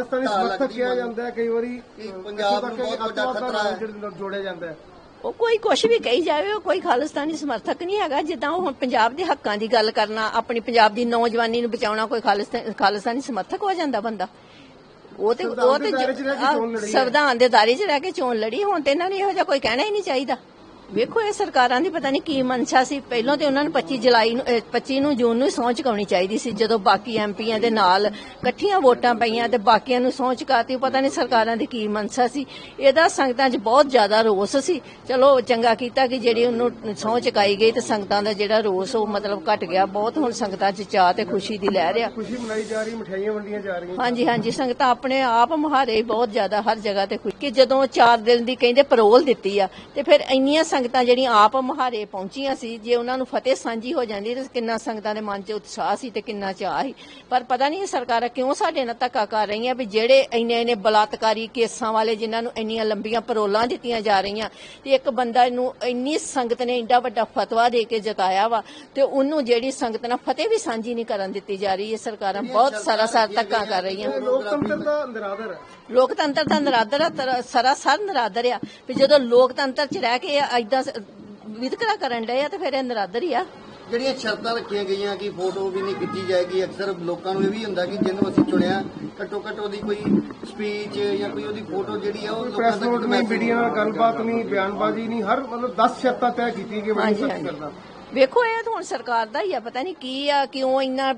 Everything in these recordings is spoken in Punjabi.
ਖਾਲਿਸਤਾਨੀ ਸਮਰਥਕ ਕਿਹਾ ਜਾਂਦਾ ਹੈ ਕਈ ਵਾਰੀ ਪੰਜਾਬ ਨੂੰ ਬਹੁਤ ਵੱਡਾ ਖਤਰਾ ਹੈ। ਜੋੜਿਆ ਜਾਂਦਾ ਹੈ ਉਹ ਕੋਈ ਕੁਛ ਵੀ ਕਹੀ ਜਾਵੇ ਉਹ ਕੋਈ ਖਾਲਿਸਤਾਨੀ ਸਮਰਥਕ ਨਹੀਂ ਹੈਗਾ ਜਿੱਦਾਂ ਉਹ ਹੁਣ ਪੰਜਾਬ ਦੇ ਹੱਕਾਂ ਦੀ ਗੱਲ ਕਰਨਾ ਆਪਣੀ ਪੰਜਾਬ ਦੀ ਨੌਜਵਾਨੀ ਨੂੰ ਬਚਾਉਣਾ ਕੋਈ ਖਾਲਿਸਤਾਨ ਖਾਲਿਸਤਾਨੀ ਸਮਰਥਕ ਹੋ ਜਾਂਦਾ ਬੰਦਾ ਉਹ ਤੇ ਸੰਵਿਧਾਨ ਉਹ ਦੇ ਤੇ ਦਾਇਰੇ 'ਚ ਰਹਿ ਕੇ ਆਹ, ਚੋਣ ਲੜੀ ਹੈ। ਸੰਵਿਧਾਨ ਦੇ ਦਾਇਰੇ 'ਚ ਰਹਿ ਕੇ ਚੋਣ ਲੜੀ ਹੁਣ ਤੇ ਇਹਨਾਂ ਨੂੰ ਇਹੋ ਜਿਹਾ ਕੋਈ ਕਹਿਣਾ ਹੀ ਨਹੀਂ ਚਾਹੀਦਾ ਵੇਖੋ ਇਹ ਸਰਕਾਰਾਂ ਦੀ ਪਤਾ ਨਹੀਂ ਕੀ ਮਨਸ਼ਾ ਸੀ। ਪਹਿਲਾਂ ਤੇ ਉਹਨਾਂ ਨੂੰ 25 ਜੁਲਾਈ ਨੂੰ ਅਹ 25 ਨੂੰ ਜੂਨ ਨੂੰ ਸਹੁੰ ਚੁਕਾਉਣੀ ਚਾਹੀਦੀ ਸੀ ਜਦੋਂ ਬਾਕੀ ਐਮਪੀਆਂ ਦੇ ਨਾਲ ਇਕੱਠੀਆਂ ਵੋਟਾਂ ਪਈਆਂ ਤੇ ਬਾਕੀਆਂ ਨੂੰ ਸਹੁੰ ਚੁਕਾਤੀ। ਪਤਾ ਨਹੀਂ ਸਰਕਾਰਾਂ ਦੀ ਕੀ ਮਨਸ਼ਾ ਸੀ। ਇਹਦਾ ਸੰਗਤਾਂ 'ਚ ਬਹੁਤ ਜ਼ਿਆਦਾ ਰੋਸ ਸੀ। ਚਲੋ ਚੰਗਾ ਕੀਤਾ ਕਿ ਜਿਹੜੀ ਉਹਨੂੰ ਸਹੁੰ ਚੁਕਾਈ ਗਈ ਤੇ ਸੰਗਤਾਂ ਦਾ ਜਿਹੜਾ ਰੋਸ ਉਹ ਮਤਲਬ ਘਟ ਗਿਆ। ਬਹੁਤ ਹੁਣ ਸੰਗਤਾਂ 'ਚ ਚਾਹ ਤੇ ਖੁਸ਼ੀ ਦੀ ਲਹਿਰ ਆ। ਖੁਸ਼ੀ ਮਨਾਈ ਜਾ ਰਹੀ ਮਠਿਆਈਆਂ ਵੰਡੀਆਂ ਜਾ ਰਹੀਆਂ। ਹਾਂਜੀ ਹਾਂਜੀ ਸੰਗਤਾਂ ਆਪਣੇ ਆਪ ਮੁਹਾਰੇ ਬਹੁਤ ਜ਼ਿਆਦਾ ਹਰ ਜਗ੍ਹਾ ਤੇ ਖੁਸ਼। ਕਿ ਜਦੋਂ 4 ਦਿਨ ਦੀ ਕਹਿੰਦੇ ਪਰੋਲ ਦਿੱਤੀ ਆ ਤੇ ਫਿਰ ਇੰਨੀਆਂ ਸੰਗਤਾਂ ਜਿਹੜੀਆਂ ਆਪ ਮੁਹਾਰੇ ਪਹੁੰਚੀਆਂ ਸੀ ਜੇ ਉਹਨਾਂ ਨੂੰ ਫਤਿਹ ਸਾਂਝੀ ਹੋ ਜਾਂਦੀ ਤੇ ਕਿੰਨਾ ਸੰਗਤਾਂ ਦੇ ਮਨ 'ਚ ਉਤਸ਼ਾਹ ਸੀ ਤੇ ਕਿੰਨਾ ਚਾਹ ਸੀ। ਪਰ ਪਤਾ ਨਹੀਂ ਸਰਕਾਰਾਂ ਕਿਉਂ ਸਾਡੇ ਨਾਲ ਧੱਕਾ ਕਰ ਰਹੀਆਂ ਵੀ ਜਿਹੜੇ ਇੰਨੇ ਇੰਨੇ ਬਲਾਤਕਾਰੀ ਕੇਸਾਂ ਵਾਲੇ ਜਿਨ੍ਹਾਂ ਨੂੰ ਇੰਨੀਆਂ ਲੰਬੀਆਂ ਪਰੋਲਾਂ ਦਿੱਤੀਆਂ ਜਾ ਰਹੀਆਂ ਤੇ ਇੱਕ ਬੰਦਾ ਨੂੰ ਇੰਨੀ ਸੰਗਤ ਨੇ ਇੰਡਾ ਵੱਡਾ ਫਤਵਾ ਦੇ ਕੇ ਜਤਾਇਆ ਵਾ ਤੇ ਉਹਨੂੰ ਜਿਹੜੀ ਸੰਗਤ ਨਾਲ ਫਤਿਹ ਵੀ ਸਾਂਝੀ ਨਹੀਂ ਕਰਨ ਦਿੱਤੀ ਜਾ ਰਹੀ ਇਹ ਸਰਕਾਰਾਂ ਬਹੁਤ ਸਾਰਾ ਸਾਰ ਧੱਕਾ ਕਰ ਰਹੀਆਂ। ਲੋਕਤੰਤਰ ਦਾ ਨਿਰਾਦਰ ਹੈ। ਲੋਕਤੰਤਰ ਦਾ ਨਰਾਦਰ ਸਰਾਸਰ ਨਰਾਦਰ ਆ। ਵੀ ਜਦੋਂ ਲੋਕਤੰਤਰ ਚ ਰਹਿ ਕੇ ਐਦਾਂ ਵਿਤਕਰਾ ਕਰਨ ਡਏ ਆ ਤੇ ਫਿਰ ਇਹ ਨਰਾਦਰ ਹੀ ਆ। ਜਿਹੜੀਆਂ ਸ਼ਰਤਾਂ ਰੱਖੀਆਂ ਗਈਆਂ ਕਿ ਫੋਟੋ ਵੀ ਨਹੀਂ ਖਿੱਚੀ ਜਾਏਗੀ ਅਕਸਰ ਲੋਕਾਂ ਨੂੰ ਇਹ ਵੀ ਹੁੰਦਾ ਕਿ ਜਿਹਨੂੰ ਅਸੀਂ ਚੁਣਿਆ ਘੱਟੋ ਘੱਟ ਉਹਦੀ ਕੋਈ ਸਪੀਚ ਜਾਂ ਕੋਈ ਉਹਦੀ ਫੋਟੋ ਜਿਹੜੀ ਆ ਉਹ ਲੋਕਾਂ ਪ੍ਰੈਸ ਤੱਕ ਨੋਟ ਨਹੀਂ ਮੀਡੀਆ ਨਾਲ ਗੱਲਬਾਤ ਨਹੀਂ ਬਿਆਨਬਾਜ਼ੀ ਨਹੀਂ ਹਰ ਮਤਲਬ 10 ਸ਼ਰਤਾਂ ਤੈਅ ਕੀਤੀ ਕਿ ਮੈਂ ਸੱਚ। ਕਰਦਾ ਵੇਖੋ ਇਹ ਤਾਂ ਹੁਣ ਸਰਕਾਰ ਦਾ ਹੀ ਆ ਪਤਾ ਨਹੀਂ ਕੀ ਆ ਕਿਉਂ ਇੰਨਾ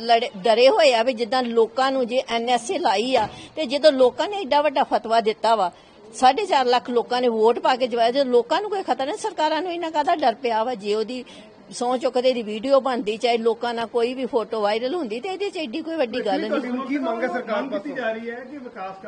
ਲੜੇ- ਡਰੇ ਹੋਏ ਆ ਵੀ ਜਿੱਦਾਂ ਲੋਕਾਂ ਨੂੰ ਜੇ ਐਨਐਸਏ ਲਾਈ ਆ ਤੇ ਜਦੋਂ ਲੋਕਾਂ ਨੇ ਏਡਾ ਵੱਡਾ ਫਤਵਾ ਦਿੱਤਾ ਵਾ 4.5 ਲੱਖ ਲੋਕਾਂ ਨੇ ਵੋਟ ਪਾ ਕੇ ਜਵਾਇਆ। ਜੇ ਲੋਕਾਂ ਨੂੰ ਕੋਈ ਖਤਰਾ ਨਹੀਂ ਸਰਕਾਰਾਂ ਨੂੰ ਇਹਨਾਂ ਕਾਹਦਾ ਡਰ ਪਿਆ ਵਾ? ਜੇ ਉਹਦੀ ਸੌ ਚੁੱਕਦੇ ਦੀ ਵੀਡੀਓ ਬਣਦੀ ਚਾਹੇ ਲੋਕਾਂ ਨਾਲ ਕੋਈ ਵੀ ਫੋਟੋ ਵਾਇਰਲ ਹੁੰਦੀ ਤੇ ਇਹਦੇ ਚ ਏਡੀ ਕੋਈ ਵੱਡੀ ਗੱਲ ਨਹੀਂ। ਕੀ ਮੰਗ ਹੈ ਸਰਕਾਰ ਕੀਤੀ ਪਾਸੋਂ ਜਾ ਰਹੀ ਹੈ ਕਿ ਵਿਕਾਸ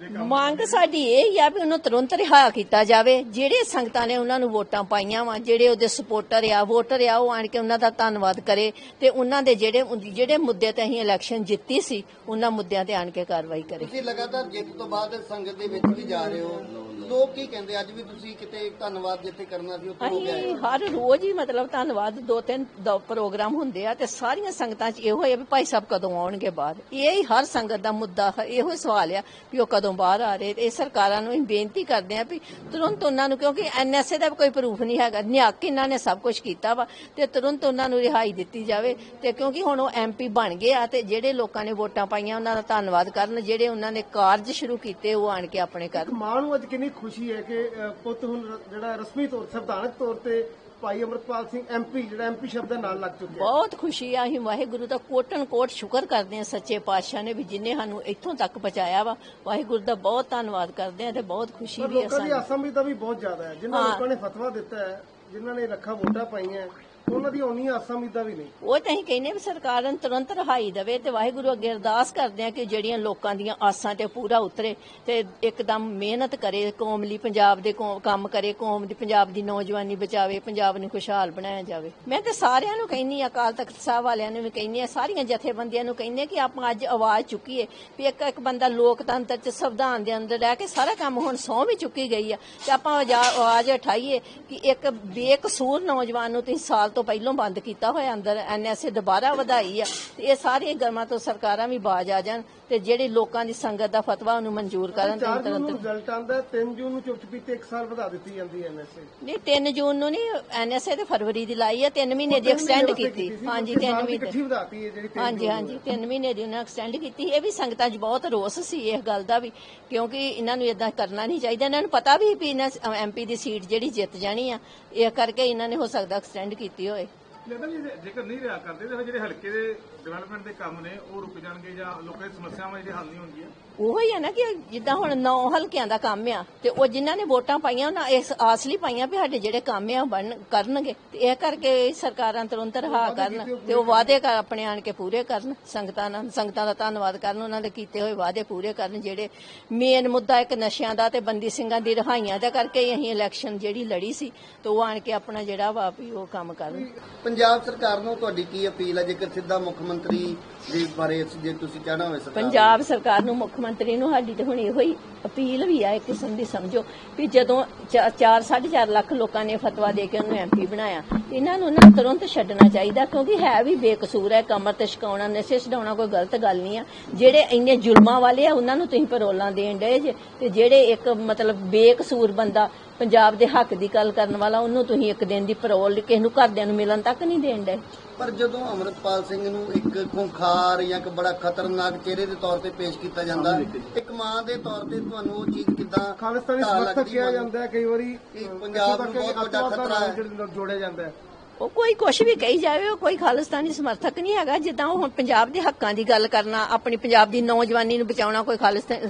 ਮੰਗ ਸਾਡੀ ਇਹ ਹੀ ਆ ਵੀ ਉਹਨੂੰ ਤੁਰੰਤ ਰਿਹਾ ਕੀਤਾ ਜਾਵੇ। ਜਿਹੜੇ ਸੰਗਤਾਂ ਨੇ ਉਹਨਾਂ ਨੂੰ ਵੋਟਾਂ ਪਾਈਆਂ ਵਾ ਜਿਹੜੇ ਉਹਦੇ ਸਪੋਰਟਰ ਆ ਵੋਟਰ ਆ ਉਹ ਆਣ ਕੇ ਉਹਨਾਂ ਦਾ ਧੰਨਵਾਦ ਕਰੇ ਤੇ ਉਹਨਾਂ ਦੇ ਜਿਹੜੇ ਜਿਹੜੇ ਮੁੱਦੇ ਤੇ ਅਸੀਂ ਇਲੈਕਸ਼ਨ ਜਿੱਤੀ ਸੀ ਉਹਨਾਂ ਮੁੱਦਿਆਂ ਤੇ ਆਣ ਕੇ ਕਾਰਵਾਈ ਕਰੇ। ਤੁਸੀਂ ਲਗਾਤਾਰ ਜਿੱਤ ਤੋਂ ਬਾਅਦ ਸੰਗਤ ਦੇ ਵਿੱਚ ਵੀ ਜਾ ਰਹੇ ਹੋ। ਲੋਕ ਕੀ ਕਹਿੰਦੇ ਅੱਜ ਵੀ ਤੁਸੀਂ ਕਿਤੇ ਧੰਨਵਾਦ ਜਿੱਥੇ ਕਰਨਾ ਸੀ ਉੱਥੇ ਹੋ ਗਿਆ ਅਸੀਂ ਹਰ ਰੋਜ਼ ਹੀ ਮਤਲਬ ਧੰਨਵਾਦ ਦੋ ਤਿੰਨ ਦੋ ਪ੍ਰੋਗਰਾਮ ਹੁੰਦੇ ਆ ਤੇ ਸਾਰੀਆਂ ਸੰਗਤਾਂ 'ਚ ਇਹੋ ਹੈ ਵੀ ਭਾਈ ਸਾਹਿਬ ਕਦੋਂ ਆਉਣਗੇ ਬਾਹਰ ਇਹ ਹੀ ਹਰ ਸੰਗਤ ਦਾ ਮੁੱਦਾ ਹੈ, ਇਹੋ ਹੀ ਸਵਾਲ ਆ ਵੀ ਉਹ ਕਦੋਂ ਬਾਹਰ ਆ ਰਹੇ ਇਹ ਸਰਕਾਰਾਂ ਨੂੰ ਅਸੀਂ ਬੇਨਤੀ ਕਰਦੇ ਆ ਵੀ ਤੁਰੰਤ ਉਹਨਾਂ ਨੂੰ ਕਿਉਂਕਿ ਐਨਐਸਏ ਦਾ ਕੋਈ ਪ੍ਰੂਫ ਨਹੀਂ ਹੈਗਾ। ਨਿਹੱਕ ਇਹਨਾਂ ਨੇ ਸਭ ਕੁਝ ਕੀਤਾ ਵਾ ਤੇ ਤੁਰੰਤ ਉਹਨਾਂ ਨੂੰ ਰਿਹਾਈ ਦਿੱਤੀ ਜਾਵੇ ਤੇ ਕਿਉਂਕਿ ਹੁਣ ਉਹ ਐਮਪੀ ਬਣ ਗਏ ਆ ਤੇ ਜਿਹੜੇ ਲੋਕਾਂ ਨੇ ਵੋਟਾਂ ਪਾਈਆਂ ਉਹਨਾਂ ਦਾ ਧੰਨਵਾਦ ਕਰਨ ਜਿਹੜੇ ਉਹਨਾਂ ਨੇ ਕਾਰਜ ਸ਼ੁਰੂ ਕੀਤੇ ਉਹ ਆਣ ਕੇ ਆਪਣੇ ਕਰਨ। ਮਾਂ ਨੂੰ ਅੱਜ ਕਿੰਨੀ ਖੁਸ਼ੀ ਹੈ ਕਿ ਪੁੱਤ ਹੁਣ ਜਿਹੜਾ ਰਸਮੀ ਤੌਰ ਸੰਵਿਧਾਨਕ ਤੌਰ ਤੇ ਭਾਈ ਅਮਰਪਾਲ ਸਿੰਘ ਐਮਪੀ ਜਿਹੜਾ ਐਮਪੀ ਸ਼ਬਦ ਦੇ ਨਾਲ ਲੱਗ ਚੁੱਕਿਆ ਬਹੁਤ ਖੁਸ਼ੀ ਆ ਅਸੀਂ ਵਾਹਿਗੁਰੂ ਦਾ ਕੋਟਨ ਕੋਟ ਸ਼ੁਕਰ ਕਰਦੇ ਆ ਸੱਚੇ ਪਾਤਸ਼ਾਹ ਨੇ ਵੀ ਜਿਨੇ ਸਾਨੂੰ ਇੱਥੋਂ ਤੱਕ ਪਹੁੰਚਾਇਆ ਵਾ। ਵਾਹਿਗੁਰੂ ਦਾ ਬਹੁਤ ਧੰਨਵਾਦ ਕਰਦੇ ਆ ਤੇ ਬਹੁਤ ਖੁਸ਼ੀ ਵੀ ਆ ਲੋਕਾਂ ਦੀ ਸਾਨੂੰ। ਅਸਮਝਤਾ ਵੀ ਬਹੁਤ ਜ਼ਿਆਦਾ ਹੈ। ਜਿਨ੍ਹਾਂ। ਲੋਕਾਂ ਨੇ ਫਤਵਾ ਦਿੱਤਾ ਹੈ ਜਿਨ੍ਹਾਂ ਨੇ ਲੱਖਾਂ ਵੋਟਾਂ ਪਾਈਆਂ ਉਹਨਾਂ ਦੀ ਉਨੀ ਅਸਮਝਤਾ ਵੀ ਨਹੀਂ। ਉਹ ਤਾਂ ਅਸੀਂ ਕਹਿੰਦੇ ਵੀ ਸਰਕਾਰ ਨੂੰ ਤੁਰੰਤ ਰਹਾਈ ਦੇਵੇ ਤੇ ਵਾਹਿਗੁਰੂ ਅੱਗੇ ਅਰਦਾਸ ਕਰਦੇ ਆ ਕਿ ਜਿਹੜੀਆਂ ਲੋਕਾਂ ਦੀਆਂ ਆਸਾਂ ਤੇ ਪੂਰਾ ਉਤਰੇ ਤੇ ਇੱਕਦਮ ਮਿਹਨਤ ਕਰੇ, ਕੌਮ ਲਈ ਪੰਜਾਬ ਦੇ ਕੌਮ- ਕੰਮ ਕਰੇ, ਕੌਮ ਦੀ, ਪੰਜਾਬ ਦੀ ਨੌਜਵਾਨੀ ਬਚਾਵੇ, ਪੰਜਾਬ ਨੂੰ ਖੁਸ਼ਹਾਲ ਬਣਾਇਆ ਜਾਵੇ। ਮੈਂ ਤੇ ਸਾਰਿਆਂ ਨੂੰ ਕਹਿੰਨੀ ਆ ਅਕਾਲ ਤਖਤ ਸਾਹਿਬ ਵਾਲਿਆਂ ਨੂੰ ਵੀ ਕਹਿੰਨੀ ਆ ਸਾਰੀਆਂ ਜਥੇਬੰਦੀਆਂ ਨੂੰ ਕਹਿੰਨੀ ਆ ਕਿ ਆਪਾਂ ਅੱਜ ਆਵਾਜ਼ ਚੁੱਕੀਏ ਵੀ ਇੱਕ ਇੱਕ ਬੰਦਾ ਲੋਕਤੰਤਰ ਚ ਸੰਵਿਧਾਨ ਦੇ ਅੰਦਰ ਰਹਿ ਕੇ ਸਾਰਾ ਕੰਮ ਹੁਣ ਸਹੁੰ ਵੀ ਚੁੱਕੀ ਗਈ ਆ ਤੇ ਆਪਾਂ ਆਜਾ- ਆਵਾਜ਼ ਉਠਾਈਏ ਕਿ ਇੱਕ ਬੇਕਸੂਰ ਨੌਜਵਾਨ ਨੂੰ ਤੁਸੀਂ ਸਾਲ ਤੋਂ ਪਹਿਲਾਂ ਬੰਦ ਕੀਤਾ ਹੋਇਆ ਅੰਦਰ ਐਨਐਸਏ ਦੁਬਾਰਾ ਵਧਾਈ ਆ, ਤੇ ਇਹ ਸਾਰੀਆਂ ਗਰਮਾਂ ਤੋਂ ਸਰਕਾਰਾਂ ਵੀ ਬਾਜ ਆ ਜਾਣ। ਤੇ ਜਿਹੜੇ ਲੋਕਾਂ ਦੀ ਸੰਗਤ ਦਾ ਫਤਵਾ ਉਹਨੂੰ ਮਨਜ਼ੂਰ ਕਰਨ ਤੇ 4 ਜੂਨ ਨੂੰ ਰਿਜ਼ਲਟ ਆਉਂਦਾ 3 ਜੂਨ ਨੂੰ ਚੁੱਪ ਚਪੀਤੇ 1 ਸਾਲ ਵਧਾ ਦਿੱਤੀ ਜਾਂਦੀ ਹੈ ਐਨਐਸਏ ਨਹੀਂ 3 ਜੂਨ ਨੂੰ ਨਹੀਂ ਐਨਐਸਏ ਤੇ ਫਰਵਰੀ ਦੀ ਲਾਈ ਆ 3 ਮਹੀਨੇ ਦੀ ਐਕਸਟੈਂਡ ਕੀਤੀ। ਹਾਂਜੀ 3 ਮਹੀਨੇ। ਇਕੱਠੀ ਵਧਾਤੀ ਹੈ ਜਿਹੜੀ 3 ਹਾਂਜੀ ਹਾਂਜੀ 3 ਮਹੀਨੇ ਦੀ ਉਹਨਾਂ ਐਕਸਟੈਂਡ ਕੀਤੀ। ਇਹ ਵੀ ਸੰਗਤਾਂ 'ਚ ਬਹੁਤ ਰੋਸ ਸੀ ਇਸ ਗੱਲ ਦਾ ਵੀ ਕਿਉਂਕਿ ਇਹਨਾਂ ਨੂੰ ਇਦਾਂ ਕਰਨਾ ਨਹੀਂ ਚਾਹੀਦਾ। ਇਹਨਾਂ ਨੂੰ ਪਤਾ ਵੀ ਵੀ ਇਹਨਾਂ ਐਮਪੀ ਦੀ ਸੀਟ ਜਿਹੜੀ ਜਿੱਤ ਜਾਣੀ ਆ ਇਹ ਕਰਕੇ ਇਹਨਾਂ ਨੇ ਹੋ ਸਕਦਾ ਐਕਸਟੈਂਡ ਕੀਤੀ ਹੋਏ। ਲੱਗਦਾ ਜੀ ਜੇਕਰ ਨਹੀਂ ਰਿਹਾ ਕਰਦੇ, ਤਾਂ ਫਿਰ ਜਿਹੜੇ ਹਲਕੇ ਦੇ ਡਿਵੈਲਪਮੈਂਟ ਦੇ ਕੰਮ ਨੇ, ਉਹ ਰੁਕ ਜਾਣਗੇ ਜਾਂ ਲੋਕਾਂ ਦੀ ਸਮੱਸਿਆਵਾਂ ਜਿਹੜੀਆਂ ਹੱਲ ਨਹੀਂ ਹੋਣਗੀਆਂ ਉਹੋ ਹੀ ਹੈ ਨਾ ਕਿ ਜਿੱਦਾਂ ਹੁਣ ਨੌ ਹਲਕਿਆਂ ਦਾ ਕੰਮ ਆ ਤੇ ਉਹ ਜਿਨ੍ਹਾਂ ਨੇ ਵੋਟਾਂ ਪਾਈਆਂ ਉਹਨਾਂ ਇਸ ਆਸ ਲਈ ਪਾਈਆਂ ਵੀ ਸਾਡੇ ਜਿਹੜੇ ਕੰਮ ਆ ਉਹ ਬਣ ਕਰਨਗੇ। ਤੇ ਇਹ ਕਰਕੇ ਸਰਕਾਰਾਂ ਤੁਰੰਤ ਰਹਾ ਕਰਨ ਤੇ ਉਹ ਵਾਅਦੇ ਕਰ ਆਪਣੇ ਆਣ ਕੇ ਪੂਰੇ ਕਰਨ। ਸੰਗਤਾਂ ਨਾਲ ਸੰਗਤਾਂ ਦਾ ਧੰਨਵਾਦ ਕਰਨ ਉਹਨਾਂ ਦੇ ਕੀਤੇ ਹੋਏ ਵਾਅਦੇ ਪੂਰੇ ਕਰਨ ਜਿਹੜੇ ਮੇਨ ਮੁੱਦਾ ਇੱਕ ਨਸ਼ਿਆਂ ਦਾ ਤੇ ਬੰਦੀ ਸਿੰਘਾਂ ਦੀ ਰਿਹਾਈਆਂ ਦਾ ਕਰਕੇ ਹੀ ਅਸੀਂ ਇਲੈਕਸ਼ਨ ਜਿਹੜੀ ਲੜੀ ਸੀ ਤੇ ਉਹ ਆਣ ਕੇ ਆਪਣਾ ਜਿਹੜਾ ਵਾ ਵੀ ਉਹ ਕੰਮ ਕਰਨ। ਪੰਜਾਬ ਸਰਕਾਰ ਨੂੰ ਤੁਹਾਡੀ ਕੀ ਅਪੀਲ ਹੈ ਜੇਕਰ ਸਿੱਧਾ ਮੁੱਖ ਮੰਤਰੀ ਦੇ ਬਾਰੇ ਜੇ ਤੁਸੀਂ ਕਹਿਣਾ ਹੋਵੇ ਸਰਕਾਰ? ਪੰਜਾਬ ਸਰਕਾਰ ਨੂੰ ਮੁੱਖ ਮੰਤਰੀ ਨੂੰ ਸਾਡੀ ਤੇ ਹੁਣ ਇਹੋ ਹੀ ਅਪੀਲ ਵੀ ਆ ਇੱਕ ਕਿਸਮ ਦੀ ਸਮਝੋ ਵੀ ਜਦੋਂ 4 4.5 ਲੱਖ ਲੋਕਾਂ ਨੇ ਫਤਵਾ ਦੇ ਕੇ ਉਹਨੂੰ ਐਮਪੀ ਬਣਾਇਆ ਇਹਨਾਂ ਨੂੰ ਨਾ ਤੁਰੰਤ ਛੱਡਣਾ ਚਾਹੀਦਾ ਕਿਉਂਕਿ ਹੈ ਵੀ ਬੇਕਸੂਰ ਹੈ ਕਮਰ ਤੇ ਛਕਾਉਣਾ ਨਸ਼ੇ ਛਡਾਉਣਾ ਕੋਈ ਗਲਤ ਗੱਲ ਨਹੀਂ ਆ। ਜਿਹੜੇ ਇੰਨੇ ਜ਼ੁਲਮਾਂ ਵਾਲੇ ਆ ਉਹਨਾਂ ਨੂੰ ਤੁਸੀਂ ਪਰੋਲਾਂ ਦੇਣ ਡਏ ਜੇ। ਤੇ ਜਿਹੜੇ ਇੱਕ ਮਤਲਬ ਬੇਕਸੂਰ ਬੰਦਾ ਪੰਜਾਬ ਦੇ ਹੱਕ ਦੀ ਗੱਲ ਕਰਨ ਵਾਲਾ ਉਹਨੂੰ ਤੁਸੀਂ ਇੱਕ ਦਿਨ ਦੀ ਪਰੋਲ ਕਿਸੇ ਨੂੰ ਘਰਦਿਆਂ ਨੂੰ ਮਿਲਣ ਤੱਕ ਨਹੀਂ ਦੇਣ ਡਏ। ਪਰ ਜਦੋਂ ਅਮਰਪਾਲ ਸਿੰਘ ਨੂੰ ਇੱਕ ਖੁੰਖਾਰ ਜਾਂ ਇੱਕ ਬੜਾ ਖਤਰਨਾਕ ਚਿਹਰੇ ਦੇ ਤੌਰ ਤੇ ਪੇਸ਼ ਕੀਤਾ ਜਾਂਦਾ ਇੱਕ ਮਾਂ ਦੇ ਤੌਰ ਤੇ ਤੁਹਾਨੂੰ ਉਹ ਚੀਜ਼ ਕਿਦਾਂ ਖਾਲਿਸਤਾਨੀ ਸਮਰਥਕ ਕਿਹਾ ਜਾਂਦਾ ਹੈ ਕਈ ਵਾਰੀ ਪੰਜਾਬ ਨੂੰ ਬਹੁਤ ਵੱਡਾ ਖਤਰਾ ਜੋੜਿਆ ਜਾਂਦਾ ਹੈ। ਉਹ ਕੋਈ ਕੁਛ ਵੀ ਕਹੀ ਜਾਵੇ ਉਹ ਕੋਈ ਖਾਲਿਸਤਾਨੀ ਸਮਰਥਕ ਨਹੀਂ ਹੈਗਾ। ਜਿੱਦਾਂ ਉਹ ਹੁਣ ਪੰਜਾਬ ਦੇ ਹੱਕਾਂ ਦੀ ਗੱਲ ਕਰਨਾ ਆਪਣੀ ਪੰਜਾਬ ਦੀ ਨੌਜਵਾਨੀ ਨੂੰ ਬਚਾਉਣਾ ਕੋਈ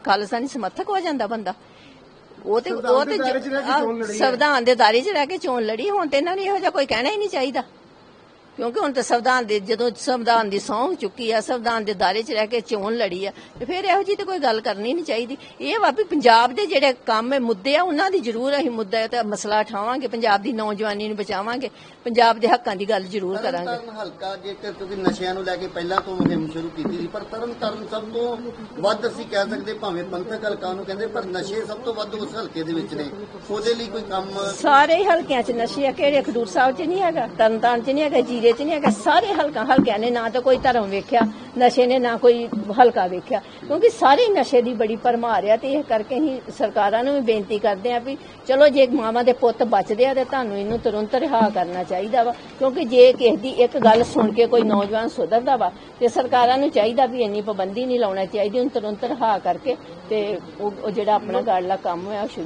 ਖਾਲਿਸਤਾਨੀ ਸਮਰਥਕ ਹੋ ਜਾਂਦਾ ਬੰਦਾ। ਉਹ ਤੇ ਉਹ ਹੈ। ਸੰਵਿਧਾਨ ਦੇ ਦਾਇਰੇ 'ਚ ਰਹਿ ਕੇ ਚੋਣ ਲੜੀ ਹੁਣ ਤੇ ਇਹਨਾਂ ਨੂੰ ਇਹੋ ਜਿਹਾ ਕੋਈ ਕਹਿਣਾ ਹੀ ਨਹੀਂ ਚਾਹੀਦਾ। ਕਿਉਂਕਿ ਹੁਣ ਤਾਂ ਸੰਵਿਧਾਨ ਦੇ ਜਦੋਂ ਸੰਵਿਧਾਨ ਦੀ ਸਹੁੰ ਚੁੱਕੀ ਆ ਸੰਵਿਧਾਨ ਦੇ ਦਾਇਰੇ 'ਚ ਰਹਿ ਕੇ ਚੋਣ ਲੜੀ ਆ ਤੇ ਫਿਰ ਇਹੋ ਜਿਹੀ ਤੇ ਕੋਈ ਗੱਲ ਕਰਨੀ ਨਹੀਂ ਚਾਹੀਦੀ। ਇਹ ਵਾ ਵੀ ਪੰਜਾਬ ਦੇ ਜਿਹੜੇ ਕੰਮ ਹੈ ਮੁੱਦੇ ਆ ਉਹਨਾਂ ਦੀ ਜ਼ਰੂਰ ਅਸੀਂ ਮੁੱਦਾ ਤੇ ਮਸਲਾ ਉਠਾਵਾਂਗੇ ਪੰਜਾਬ ਦੀ ਨੌਜਵਾਨੀ ਨੂੰ ਬਚਾਵਾਂਗੇ ਪੰਜਾਬ ਦੇ ਹੱਕਾਂ ਦੀ ਗੱਲ ਜ਼ਰੂਰ ਕਰਾਂਗੇ। ਤਰਨਤਾਰਨ ਹਲਕਾ ਜੇਕਰ ਤੁਸੀਂ ਨਸ਼ਿਆਂ ਨੂੰ ਲੈ ਕੇ ਪਹਿਲਾਂ ਤੋਂ ਮੁਹਿੰਮ ਸ਼ੁਰੂ ਕੀਤੀ ਸੀ ਪਰ ਤਰਨਤਾਰਨ ਸਭ ਤੋਂ ਵੱਧ ਅਸੀਂ ਕਹਿ ਸਕਦੇ ਭਾਵੇਂ ਪੰਥਕ ਹਲਕਾ ਨੂੰ ਕਹਿੰਦੇ ਪਰ ਨਸ਼ੇ ਸਭ ਤੋਂ ਵੱਧ ਉਸ ਹਲਕੇ ਦੇ ਵਿੱਚ ਨੇ। ਉਹਦੇ ਲਈ ਕੋਈ ਕੰਮ ਸਾਰੇ ਹਲਕਿਆਂ 'ਚ ਨਸ਼ੇ ਆ ਕਿਹੜੇ ਖਡੂਰ ਸਾਹਿਬ 'ਚ ਨਹੀਂ ਹੈਗਾ ਤਰਨਤਾਰਨ 'ਚ ਨਹੀਂ ਹੈਗਾ 'ਚ ਨਹੀਂ ਹੈਗਾ ਸਾਰੇ ਹਲਕਾ ਹਲਕਿਆਂ ਨੇ ਨਾ ਤਾਂ ਕੋਈ ਧਰਮ ਵੇਖਿਆ ਨਸ਼ੇ ਨੇ ਨਾ ਕੋਈ ਹਲਕਾ ਵੇਖਿਆ। ਕਿਉਂਕਿ ਸਾਰੇ ਨਸ਼ੇ ਦੀ ਬੜੀ ਭਰਮਾਰ ਆ ਤੇ ਇਹ ਕਰਕੇ ਹੀ ਸਰਕਾਰਾਂ ਨੂੰ ਵੀ ਬੇਨਤੀ ਕਰਦੇ ਆ ਵੀ ਚਲੋ ਜੇ ਮਾਵਾਂ ਦੇ ਪੁੱਤ ਬਚਦੇ ਆ ਤੇ ਤੁਹਾਨੂੰ ਇਹਨੂੰ ਤੁਰੰਤ ਰਿਹਾ ਕਰਨਾ ਚਾਹੀਦਾ ਵਾ। ਕਿਉਂਕਿ ਜੇ ਕਿਸੇ ਦੀ ਇੱਕ ਗੱਲ ਸੁਣ ਕੇ ਕੋਈ ਨੌਜਵਾਨ ਸੁਧਰਦਾ ਵਾ ਤੇ ਸਰਕਾਰਾਂ ਨੂੰ ਚਾਹੀਦਾ ਵੀ ਇੰਨੀ ਪਾਬੰਦੀ ਨਹੀਂ ਲਾਉਣਾ ਚਾਹੀਦੀ ਉਹਨੂੰ ਤੁਰੰਤ ਰਿਹਾ ਕਰਕੇ ਤੇ ਉਹ ਜਿਹੜਾ ਆਪਣਾ ਗਾੜਲਾ ਕੰਮ ਹੈ ਉਹ ਸ਼ੁਰੂ